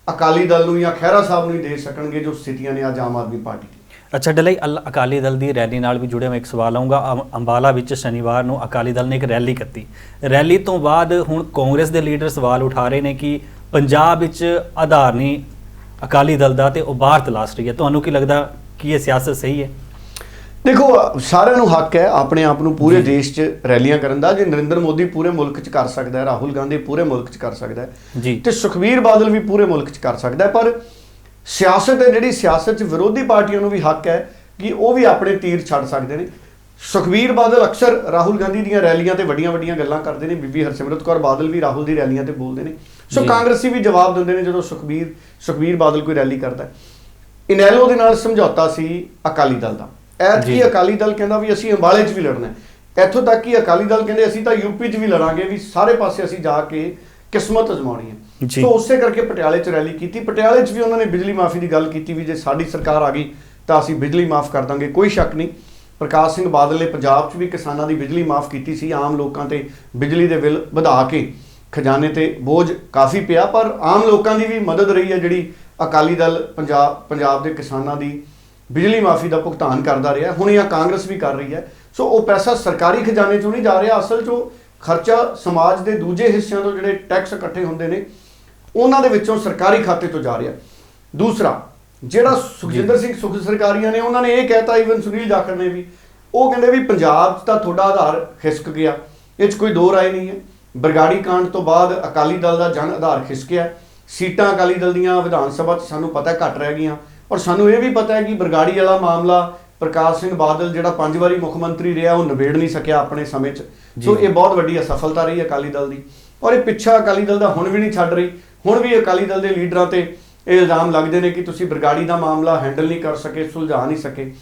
[SPEAKER 2] ਅਕਾਲੀ ਦਲ ਨੂੰ ਜਾਂ ਖਹਿਰਾ ਸਾਹਿਬ ਨੂੰ ਹੀ ਦੇ ਸਕਣਗੇ ਜੋ ਸਥਿਤੀਆਂ ਨੇ ਅੱਜ ਆਮ ਆਦਮੀ ਪਾਰਟੀ ਦੀ।
[SPEAKER 1] ਅੱਛਾ ਡਲਈ ਅਲ- ਅਕਾਲੀ ਦਲ ਦੀ ਰੈਲੀ ਨਾਲ ਵੀ ਜੁੜਿਆ ਮੈਂ ਇੱਕ ਸਵਾਲ ਆਉਂਗਾ ਅੰਬਾਲਾ ਵਿੱਚ ਸ਼ਨੀਵਾਰ ਨੂੰ ਅਕਾਲੀ ਦਲ ਨੇ ਇੱਕ ਰੈਲੀ ਕੀਤੀ। ਰੈਲੀ ਤੋਂ ਬਾਅਦ ਹੁਣ ਕਾਂਗਰਸ ਦੇ ਲੀਡਰ ਸਵਾਲ ਉਠਾ ਰਹੇ ਨੇ ਕਿ ਪੰਜਾਬ ਵਿੱਚ ਆਧਾਰ ਨਹੀਂ ਅਕਾਲੀ ਦਲ ਦਾ ਤੇ ਉਹ ਬਾਹਰ ਤਲਾਸ਼ ਰਹੀ ਹੈ। ਤੁਹਾਨੂੰ ਕੀ ਲੱਗਦਾ ਕਿ ਇਹ ਸਿਆਸਤ ਸਹੀ ਹੈ?
[SPEAKER 2] ਦੇਖੋ ਸਾਰਿਆਂ ਨੂੰ ਹੱਕ ਹੈ ਆਪਣੇ ਆਪ ਨੂੰ ਪੂਰੇ ਦੇਸ਼ 'ਚ ਰੈਲੀਆਂ ਕਰਨ ਦਾ। ਜੇ ਨਰਿੰਦਰ ਮੋਦੀ ਪੂਰੇ ਮੁਲਕ 'ਚ ਕਰ ਸਕਦਾ ਹੈ ਰਾਹੁਲ ਗਾਂਧੀ ਪੂਰੇ ਮੁਲਕ 'ਚ ਕਰ ਸਕਦਾ ਹੈ
[SPEAKER 1] ਜੀ।
[SPEAKER 2] ਤੇ ਸੁਖਵੀਰ ਬਾਦਲ ਵੀ ਪੂਰੇ ਮੁਲਕ 'ਚ ਕਰ ਸਕਦਾ ਹੈ। ਪਰ ਸਿਆਸਤ ਹੈ ਜਿਹੜੀ ਸਿਆਸਤ 'ਚ ਵਿਰੋਧੀ ਪਾਰਟੀਆਂ ਨੂੰ ਵੀ ਹੱਕ ਹੈ ਕਿ ਉਹ ਵੀ ਆਪਣੇ ਤੀਰ ਛੱਡ ਸਕਦੇ ਨੇ। ਸੁਖਵੀਰ ਬਾਦਲ ਅਕਸਰ ਰਾਹੁਲ ਗਾਂਧੀ ਦੀਆਂ ਰੈਲੀਆਂ ਤੇ ਵੱਡੀਆਂ ਵੱਡੀਆਂ ਗੱਲਾਂ ਕਰਦੇ ਨੇ। ਬੀਬੀ ਹਰਸਿਮਰਤ ਕੌਰ ਬਾਦਲ ਵੀ ਰਾਹੁਲ ਦੀ ਰੈਲੀਆਂ ਤੇ ਬੋਲਦੇ ਨੇ। ਸੋ। ਕਾਂਗਰਸੀ ਵੀ ਜਵਾਬ ਦਿੰਦੇ ਨੇ ਜਦੋਂ ਸੁਖਵੀਰ ਸੁਖਵੀਰ ਬਾਦਲ ਕੋਈ ਰੈਲੀ ਕਰਦਾ ਇਨੈਲੋ ਦੇ ਨਾਲ ਸਮਝੌਤਾ ਸੀ ਅਕਾਲੀ ਦਲ ਦਾ। ਐਤਕੀ। ਅਕਾਲੀ ਦਲ ਕਹਿੰਦਾ ਵੀ ਅਸੀਂ ਅੰਬਾਲੇ 'ਚ ਵੀ ਲੜਨਾ ਹੈ ਇੱਥੋਂ ਤੱਕ ਕਿ ਅਕਾਲੀ ਦਲ ਕਹਿੰਦੇ ਅਸੀਂ ਤਾਂ ਯੂਪੀ 'ਚ ਵੀ ਲੜਾਂਗੇ ਵੀ ਸਾਰੇ ਪਾਸੇ ਅਸੀਂ ਜਾ ਕੇ ਕਿਸਮਤ ਅਜ਼ਮਾਉਣੀ ਹੈ। ਸੋ ਉਸੇ ਕਰਕੇ ਪਟਿਆਲੇ 'ਚ ਰੈਲੀ ਕੀਤੀ ਪਟਿਆਲੇ 'ਚ ਵੀ ਉਹਨਾਂ ਨੇ ਬਿਜਲੀ ਮਾਫੀ ਦੀ ਗੱਲ ਕੀਤੀ ਵੀ ਜੇ ਸਾਡੀ ਸਰਕਾਰ ਆ ਗਈ ਤਾਂ ਅਸੀਂ ਬਿਜਲੀ ਮਾਫ ਕਰ ਦਾਂਗੇ ਕੋਈ ਸ਼ੱਕ ਨਹੀਂ ਪ੍ਰਕਾਸ਼ ਸਿੰਘ ਬਾਦਲ ਨੇ ਪੰਜਾਬ 'ਚ ਵੀ ਕਿਸਾਨਾਂ ਦੀ ਬਿਜਲੀ ਮਾਫ ਕੀਤੀ ਸੀ ਆਮ ਲੋਕਾਂ ਤੇ ਬਿਜਲੀ ਦੇ ਬਿੱਲ ਵਧਾ ਕੇ ਖਜ਼ਾਨੇ ਤੇ ਬੋਝ ਕਾਫੀ ਪਿਆ ਪਰ ਆਮ ਲੋਕਾਂ ਦੀ ਵੀ ਮਦਦ ਰਹੀ ਹੈ ਜਿਹੜੀ ਅਕਾਲੀ ਦਲ ਪੰਜਾਬ ਪੰਜਾਬ ਦੇ ਕਿਸਾਨਾਂ ਦੀ ਬਿਜਲੀ ਮਾਫੀ ਦਾ ਭੁਗਤਾਨ ਕਰਦਾ ਰਿਹਾ ਹੁਣ ਇਹ ਕਾਂਗਰਸ ਵੀ ਕਰ ਰਹੀ ਹੈ। ਸੋ ਉਹ ਪੈਸਾ ਸਰਕਾਰੀ ਖਜ਼ਾਨੇ ਚੋਂ ਨਹੀਂ ਜਾ ਰਿਹਾ ਅਸਲ ਚੋਂ ਖਰਚਾ ਸਮਾਜ ਦੇ ਦੂਜੇ ਹਿੱਸਿਆਂ ਤੋਂ ਜਿਹੜੇ ਟੈਕਸ ਇਕੱਠੇ ਹੁੰਦੇ ਨੇ ਉਹਨਾਂ ਦੇ ਵਿੱਚੋਂ ਸਰਕਾਰੀ ਖਾਤੇ ਤੋਂ ਜਾ ਰਿਹਾ। ਦੂਸਰਾ ਜਿਹੜਾ ਸੁਖਜਿੰਦਰ ਸਿੰਘ ਸੁਖ ਸਰਕਾਰੀਆਂ ਨੇ ਉਹਨਾਂ ਨੇ ਇਹ ਕਹਿਤਾ ਈਵਨ ਸੁਨੀਲ ਜਾਖੜ ਨੇ ਵੀ ਉਹ ਕਹਿੰਦੇ ਵੀ ਪੰਜਾਬ ਤਾਂ ਤੁਹਾਡਾ ਆਧਾਰ ਖਿਸਕ ਗਿਆ ਇਹ 'ਚ ਕੋਈ ਦੋ ਰਾਏ ਨਹੀਂ ਹੈ। ਬਰਗਾੜੀ ਕਾਂਡ ਤੋਂ ਬਾਅਦ ਅਕਾਲੀ ਦਲ ਦਾ ਜਨ ਆਧਾਰ ਖਿਸਕਿਆ। ਸੀਟਾਂ ਅਕਾਲੀ ਦਲ ਦੀਆਂ ਵਿਧਾਨ ਸਭਾ 'ਚ ਸਾਨੂੰ ਪਤਾ ਘੱਟ ਰਹਿ ਗਈਆਂ। ਔਰ ਸਾਨੂੰ ਇਹ ਵੀ ਪਤਾ ਹੈ ਕਿ ਬਰਗਾੜੀ ਵਾਲਾ ਮਾਮਲਾ ਪ੍ਰਕਾਸ਼ ਸਿੰਘ ਬਾਦਲ ਜਿਹੜਾ ਪੰਜ ਵਾਰੀ ਮੁੱਖ ਮੰਤਰੀ ਰਿਹਾ ਉਹ ਨਿਬੇੜ ਨਹੀਂ ਸਕਿਆ ਆਪਣੇ ਸਮੇਂ 'ਚ। ਸੋ। ਇਹ ਬਹੁਤ ਵੱਡੀ ਅਸਫਲਤਾ ਰਹੀ ਅਕਾਲੀ ਦਲ ਦੀ। ਔਰ ਇਹ ਪਿੱਛਾ ਅਕਾਲੀ ਦਲ ਦਾ ਹੁਣ ਵੀ ਨਹੀਂ ਛੱਡ ਰਹੀ। ਹੁਣ ਵੀ ਅਕਾਲੀ ਦਲ ਦੇ ਲੀਡਰਾਂ ਤੇ ਇਹ ਇਲਜ਼ਾਮ ਲੱਗਦੇ ਨੇ ਕਿ ਤੁਸੀਂ ਬਰਗਾੜੀ ਦਾ ਮਾਮਲਾ ਹੈਂਡਲ ਨਹੀਂ ਕਰ ਸਕੇ ਸੁਲਝਾ ਨਹੀਂ ਸਕੇ।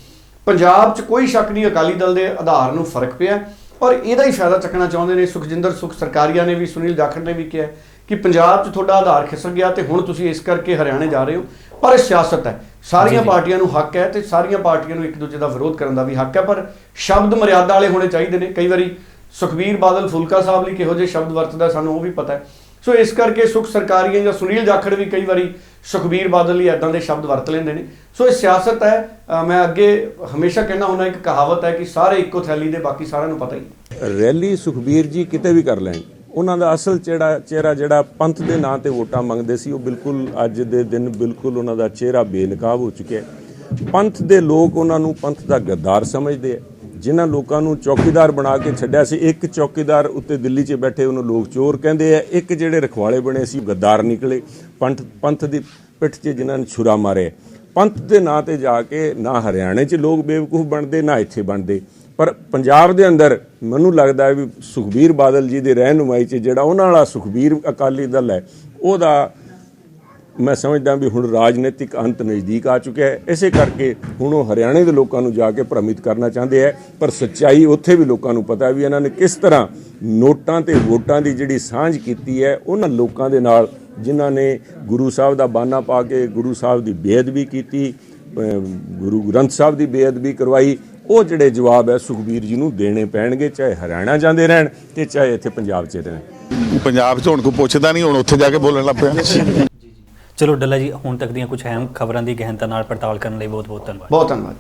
[SPEAKER 2] ਪੰਜਾਬ 'ਚ ਕੋਈ ਸ਼ੱਕ ਨਹੀਂ ਅਕਾਲੀ ਦਲ ਦੇ ਆਧਾਰ ਨੂੰ ਫ਼ਰਕ ਪਿਆ। ਔਰ ਇਹਦਾ ਹੀ ਫਾਇਦਾ ਚੱਕਣਾ ਚਾਹੁੰਦੇ ਨੇ ਸੁਖਜਿੰਦਰ ਸੁਖ ਸਰਕਾਰੀਆ ਨੇ ਵੀ ਸੁਨੀਲ ਜਾਖੜ ਨੇ ਵੀ ਕਿਹਾ ਕਿ ਪੰਜਾਬ 'ਚ ਤੁਹਾਡਾ ਆਧਾਰ ਖਿਸਕ ਗਿਆ ਤੇ ਹੁਣ ਤੁਸੀਂ ਇਸ ਕਰਕੇ ਹਰਿਆਣੇ ਜਾ ਰਹੇ ਹੋ। ਪਰ ਇਹ ਸਿਆਸਤ ਹੈ। ਸਾਰੀਆਂ। ਪਾਰਟੀਆਂ ਨੂੰ ਹੱਕ ਹੈ ਤੇ ਸਾਰੀਆਂ ਪਾਰਟੀਆਂ ਨੂੰ ਇੱਕ ਦੂਜੇ ਦਾ ਵਿਰੋਧ ਕਰਨ ਦਾ ਵੀ ਹੱਕ ਹੈ ਪਰ ਸ਼ਬਦ ਮਰਿਆਦਾ ਵਾਲੇ ਹੋਣੇ ਚਾਹੀਦੇ ਨੇ। ਕਈ ਵਾਰੀ ਸੁਖਬੀਰ ਬਾਦਲ ਫੁਲਕਾ ਸਾਹਿਬ ਲਈ ਕਿਹੋ ਜਿਹੇ ਸ਼ਬਦ ਵਰਤਦਾ ਸਾਨੂੰ ਉਹ ਵੀ ਪਤਾ ਹੈ। ਸੋ ਇਸ ਕਰਕੇ ਸੁਖ ਸਰਕਾਰੀਆਂ ਜਾਂ ਸੁਨੀਲ ਜਾਖੜ ਵੀ ਕਈ ਵਾਰੀ ਸੁਖਬੀਰ ਬਾਦਲ ਲਈ ਐਦਾਂ ਦੇ ਸ਼ਬਦ ਵਰਤ ਲੈਂਦੇ ਨੇ। ਸੋ ਇਹ ਸਿਆਸਤ ਹੈ। ਮੈਂ ਅੱਗੇ ਹਮੇਸ਼ਾ ਕਹਿੰਦਾ ਹੁੰਦਾ ਇੱਕ ਕਹਾਵਤ ਹੈ ਕਿ ਸਾਰੇ ਇੱਕੋ ਥੈਲੀ ਦੇ ਬਾਕੀ ਸਾਰਿਆਂ ਨੂੰ ਪਤਾ ਹੀ ਹੈ।
[SPEAKER 3] ਰੈਲੀ ਸੁਖਬੀਰ ਜੀ ਕਿਤੇ ਵੀ ਕਰ ਲੈਣ। ਉਹਨਾਂ ਦਾ ਅਸਲ ਚਿਹਰਾ ਚਿਹਰਾ ਜਿਹੜਾ ਪੰਥ ਦੇ ਨਾਂ ਤੇ ਵੋਟਾਂ ਮੰਗਦੇ ਸੀ, ਉਹ ਬਿਲਕੁਲ ਅੱਜ ਦੇ ਦਿਨ ਬਿਲਕੁਲ ਉਹਨਾਂ ਦਾ ਚਿਹਰਾ ਬੇਨਕਾਬ ਹੋ ਚੁੱਕਿਆ ਪੰਥ ਦੇ ਲੋਕ ਉਹਨਾਂ ਨੂੰ ਪੰਥ ਦਾ ਗੱਦਾਰ ਸਮਝਦੇ ਆ। ਜਿਨ੍ਹਾਂ ਲੋਕਾਂ ਨੂੰ ਚੌਕੀਦਾਰ ਬਣਾ ਕੇ ਛੱਡਿਆ ਸੀ, ਇੱਕ ਚੌਕੀਦਾਰ ਉੱਤੇ ਦਿੱਲੀ 'ਚ ਬੈਠੇ ਉਹਨੂੰ ਲੋਕ ਚੋਰ ਕਹਿੰਦੇ ਆ। ਇੱਕ ਜਿਹੜੇ ਰਖਵਾਲੇ ਬਣੇ ਸੀ ਗੱਦਾਰ ਨਿਕਲੇ। ਪੰਥ ਪੰਥ ਦੀ ਪਿੱਠ 'ਚ ਜਿਨ੍ਹਾਂ ਨੇ ਛੁਰਾ ਮਾਰੇ ਪੰਥ ਦੇ ਨਾਂ ਤੇ ਜਾ ਕੇ ਨਾ ਹਰਿਆਣੇ 'ਚ ਲੋਕ ਬੇਵਕੂਫ ਬਣਦੇ, ਨਾ ਇੱਥੇ ਬਣਦੇ। ਪਰ ਪੰਜਾਬ ਦੇ ਅੰਦਰ ਮੈਨੂੰ ਲੱਗਦਾ ਹੈ ਵੀ ਸੁਖਬੀਰ ਬਾਦਲ ਜੀ ਦੀ ਰਹਿਨੁਮਾਈ 'ਚ ਜਿਹੜਾ ਉਹਨਾਂ ਵਾਲਾ ਸੁਖਬੀਰ ਅਕਾਲੀ ਦਲ ਹੈ, ਉਹਦਾ ਮੈਂ ਸਮਝਦਾ ਵੀ ਹੁਣ ਰਾਜਨੀਤਿਕ ਅੰਤ ਨਜ਼ਦੀਕ ਆ ਚੁੱਕਿਆ ਹੈ। ਇਸੇ ਕਰਕੇ ਹੁਣ ਉਹ ਹਰਿਆਣੇ ਦੇ ਲੋਕਾਂ ਨੂੰ ਜਾ ਕੇ ਭ੍ਰਮਿਤ ਕਰਨਾ ਚਾਹੁੰਦੇ ਹੈ ਪਰ ਸੱਚਾਈ ਉੱਥੇ ਵੀ ਲੋਕਾਂ ਨੂੰ ਪਤਾ ਵੀ ਇਹਨਾਂ ਨੇ ਕਿਸ ਤਰ੍ਹਾਂ ਨੋਟਾਂ ਤੇ ਵੋਟਾਂ ਦੀ ਜਿਹੜੀ ਸਾਂਝ ਕੀਤੀ ਹੈ, ਉਹਨਾਂ ਲੋਕਾਂ ਦੇ ਨਾਲ ਜਿਨ੍ਹਾਂ ਨੇ ਗੁਰੂ ਸਾਹਿਬ ਦਾ ਬਾਨਾ ਪਾ ਕੇ ਗੁਰੂ ਸਾਹਿਬ ਦੀ ਬੇਅਦਬੀ ਕੀਤੀ ਗੁਰੂ ਗ੍ਰੰਥ ਸਾਹਿਬ ਦੀ ਬੇਅਦਬੀ ਕਰਵਾਈ ਉਹ ਜਿਹੜੇ ਜਵਾਬ ਹੈ ਸੁਖਬੀਰ ਜੀ ਨੂੰ ਦੇਣੇ ਪੈਣਗੇ ਚਾਹੇ ਹਰਿਆਣਾ ਜਾਂਦੇ ਰਹਿਣ ਤੇ ਚਾਹੇ ਇੱਥੇ ਪੰਜਾਬ 'ਚ ਰਹਿਣ।
[SPEAKER 4] ਪੰਜਾਬ 'ਚ ਹੁਣ ਕੋਈ ਪੁੱਛਦਾ ਨਹੀਂ ਹੁਣ ਉੱਥੇ ਜਾ ਕੇ ਬੋਲਣ ਲੱਗ ਪਿਆ।
[SPEAKER 1] ਚਲੋ ਡੱਲਾ ਜੀ ਹੁਣ ਤੱਕ ਦੀਆਂ ਕੁਝ ਅਹਿਮ ਖਬਰਾਂ ਦੀ ਗਹਿਨਤਾ ਨਾਲ ਪੜਤਾਲ ਕਰਨ ਲਈ ਬਹੁਤ ਬਹੁਤ ਧੰਨਵਾਦ।
[SPEAKER 2] ਬਹੁਤ ਧੰਨਵਾਦ।